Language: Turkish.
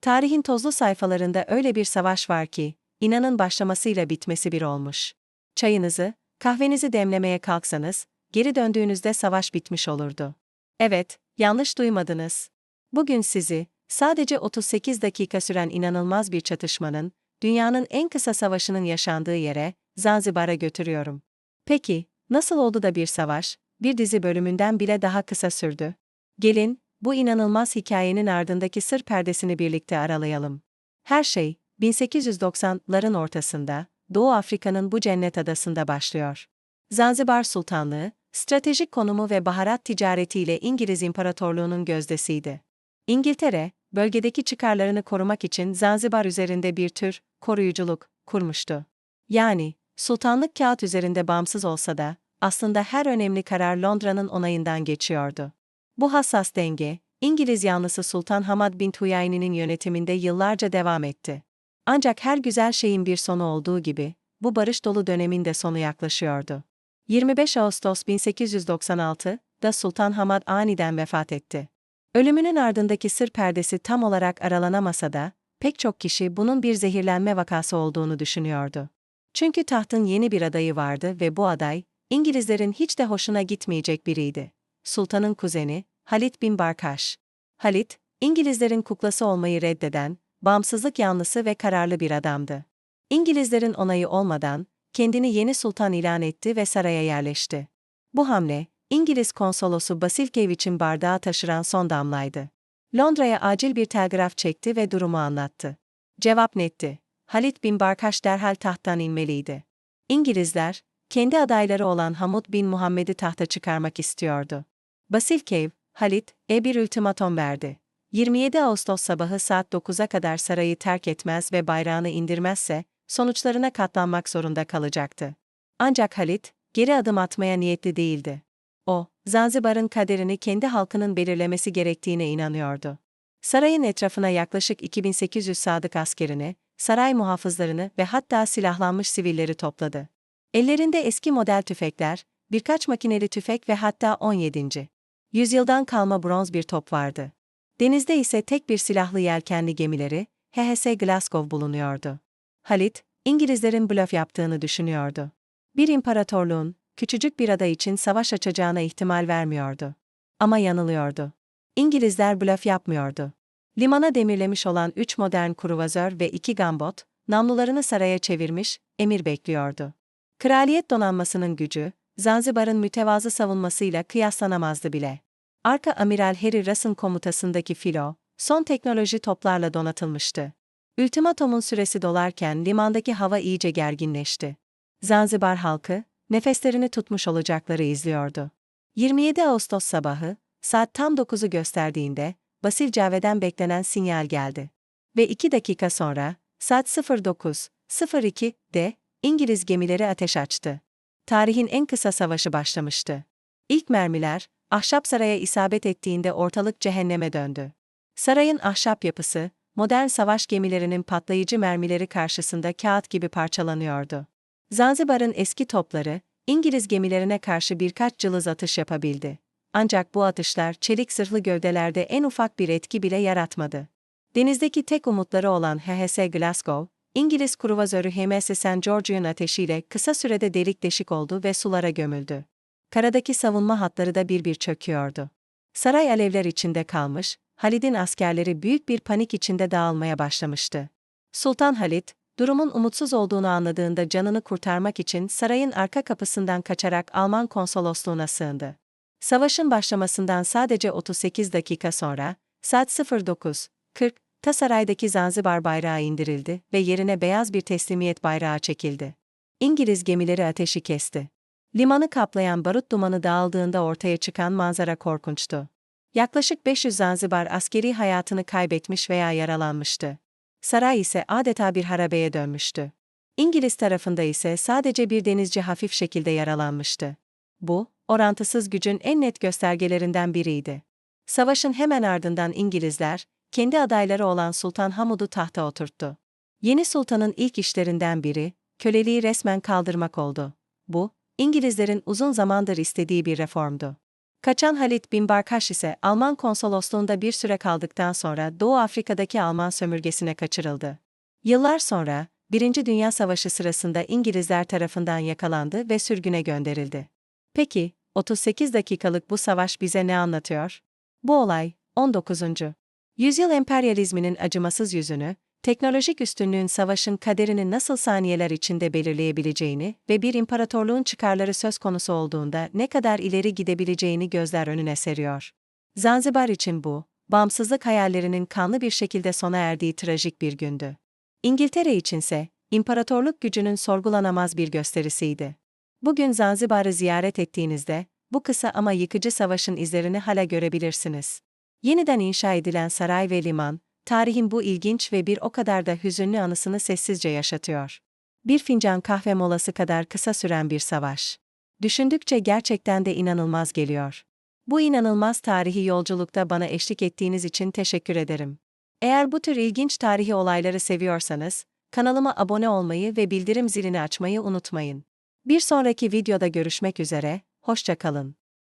Tarihin tozlu sayfalarında öyle bir savaş var ki, inanın başlamasıyla bitmesi bir olmuş. Çayınızı, kahvenizi demlemeye kalksanız, geri döndüğünüzde savaş bitmiş olurdu. Evet, yanlış duymadınız. Bugün sizi, sadece 38 dakika süren inanılmaz bir çatışmanın, dünyanın en kısa savaşının yaşandığı yere, Zanzibar'a götürüyorum. Peki, nasıl oldu da bir savaş, bir dizi bölümünden bile daha kısa sürdü? Gelin, bu inanılmaz hikayenin ardındaki sır perdesini birlikte aralayalım. Her şey, 1890'ların ortasında, Doğu Afrika'nın bu cennet adasında başlıyor. Zanzibar Sultanlığı, stratejik konumu ve baharat ticaretiyle İngiliz İmparatorluğu'nun gözdesiydi. İngiltere, bölgedeki çıkarlarını korumak için Zanzibar üzerinde bir tür koruyuculuk kurmuştu. Yani, sultanlık kağıt üzerinde bağımsız olsa da, aslında her önemli karar Londra'nın onayından geçiyordu. Bu hassas denge, İngiliz yanlısı Sultan Hamad bin Tuyayni'nin yönetiminde yıllarca devam etti. Ancak her güzel şeyin bir sonu olduğu gibi, bu barış dolu dönemin de sonu yaklaşıyordu. 25 Ağustos 1896'da Sultan Hamad aniden vefat etti. Ölümünün ardındaki sır perdesi tam olarak aralanamasa da, pek çok kişi bunun bir zehirlenme vakası olduğunu düşünüyordu. Çünkü tahtın yeni bir adayı vardı ve bu aday, İngilizlerin hiç de hoşuna gitmeyecek biriydi. Sultanın kuzeni, Halit bin Barkaş. Halit, İngilizlerin kuklası olmayı reddeden, bağımsızlık yanlısı ve kararlı bir adamdı. İngilizlerin onayı olmadan, kendini yeni sultan ilan etti ve saraya yerleşti. Bu hamle, İngiliz konsolosu Basilkevich'in bardağı taşıran son damlaydı. Londra'ya acil bir telgraf çekti ve durumu anlattı. Cevap netti. Halit bin Barkaş derhal tahttan inmeliydi. İngilizler, kendi adayları olan Hamud bin Muhammed'i tahta çıkarmak istiyordu. Basilkev, Halit, e bir ultimatom verdi. 27 Ağustos sabahı saat 9'a kadar sarayı terk etmez ve bayrağını indirmezse, sonuçlarına katlanmak zorunda kalacaktı. Ancak Halit, geri adım atmaya niyetli değildi. O, Zanzibar'ın kaderini kendi halkının belirlemesi gerektiğine inanıyordu. Sarayın etrafına yaklaşık 2800 sadık askerini, saray muhafızlarını ve hatta silahlanmış sivilleri topladı. Ellerinde eski model tüfekler, birkaç makineli tüfek ve hatta 17. yüzyıldan kalma bronz bir top vardı. Denizde ise tek bir silahlı yelkenli gemileri, HHS Glasgow bulunuyordu. Halit, İngilizlerin blöf yaptığını düşünüyordu. Bir imparatorluğun, küçücük bir ada için savaş açacağına ihtimal vermiyordu. Ama yanılıyordu. İngilizler blöf yapmıyordu. Limana demirlemiş olan üç modern kruvazör ve iki gambot, namlularını saraya çevirmiş, emir bekliyordu. Kraliyet donanmasının gücü, Zanzibar'ın mütevazı savunmasıyla kıyaslanamazdı bile. Arka Amiral Harry Russ'ın komutasındaki filo, son teknoloji toplarla donatılmıştı. Ultimatomun süresi dolarken limandaki hava iyice gerginleşti. Zanzibar halkı, nefeslerini tutmuş olacakları izliyordu. 27 Ağustos sabahı, saat tam 9'u gösterdiğinde, Basil Cave'den beklenen sinyal geldi. Ve iki dakika sonra, saat 09.02'de, İngiliz gemileri ateş açtı. Tarihin en kısa savaşı başlamıştı. İlk mermiler, ahşap saraya isabet ettiğinde ortalık cehenneme döndü. Sarayın ahşap yapısı, modern savaş gemilerinin patlayıcı mermileri karşısında kağıt gibi parçalanıyordu. Zanzibar'ın eski topları, İngiliz gemilerine karşı birkaç cılız atış yapabildi. Ancak bu atışlar çelik zırhlı gövdelerde en ufak bir etki bile yaratmadı. Denizdeki tek umutları olan HHS Glasgow, İngiliz kruvazörü HMS St. George'un ateşiyle kısa sürede delik deşik oldu ve sulara gömüldü. Karadaki savunma hatları da bir bir çöküyordu. Saray alevler içinde kalmış, Halid'in askerleri büyük bir panik içinde dağılmaya başlamıştı. Sultan Halid, durumun umutsuz olduğunu anladığında canını kurtarmak için sarayın arka kapısından kaçarak Alman konsolosluğuna sığındı. Savaşın başlamasından sadece 38 dakika sonra, saat 09.40, ta saraydaki Zanzibar bayrağı indirildi ve yerine beyaz bir teslimiyet bayrağı çekildi. İngiliz gemileri ateşi kesti. Limanı kaplayan barut dumanı dağıldığında ortaya çıkan manzara korkunçtu. Yaklaşık 500 Zanzibar askeri hayatını kaybetmiş veya yaralanmıştı. Saray ise adeta bir harabeye dönmüştü. İngiliz tarafında ise sadece bir denizci hafif şekilde yaralanmıştı. Bu, orantısız gücün en net göstergelerinden biriydi. Savaşın hemen ardından İngilizler, kendi adayları olan Sultan Hamud'u tahta oturttu. Yeni sultanın ilk işlerinden biri, köleliği resmen kaldırmak oldu. Bu, İngilizlerin uzun zamandır istediği bir reformdu. Kaçan Halit bin Barkaş ise Alman konsolosluğunda bir süre kaldıktan sonra Doğu Afrika'daki Alman sömürgesine kaçırıldı. Yıllar sonra, Birinci Dünya Savaşı sırasında İngilizler tarafından yakalandı ve sürgüne gönderildi. Peki, 38 dakikalık bu savaş bize ne anlatıyor? Bu olay, 19. yüzyıl emperyalizminin acımasız yüzünü, teknolojik üstünlüğün savaşın kaderini nasıl saniyeler içinde belirleyebileceğini ve bir imparatorluğun çıkarları söz konusu olduğunda ne kadar ileri gidebileceğini gözler önüne seriyor. Zanzibar için bu, bağımsızlık hayallerinin kanlı bir şekilde sona erdiği trajik bir gündü. İngiltere içinse, imparatorluk gücünün sorgulanamaz bir gösterisiydi. Bugün Zanzibar'ı ziyaret ettiğinizde, bu kısa ama yıkıcı savaşın izlerini hala görebilirsiniz. Yeniden inşa edilen saray ve liman, tarihin bu ilginç ve bir o kadar da hüzünlü anısını sessizce yaşatıyor. Bir fincan kahve molası kadar kısa süren bir savaş. Düşündükçe gerçekten de inanılmaz geliyor. Bu inanılmaz tarihi yolculukta bana eşlik ettiğiniz için teşekkür ederim. Eğer bu tür ilginç tarihi olayları seviyorsanız, kanalıma abone olmayı ve bildirim zilini açmayı unutmayın. Bir sonraki videoda görüşmek üzere, hoşça kalın.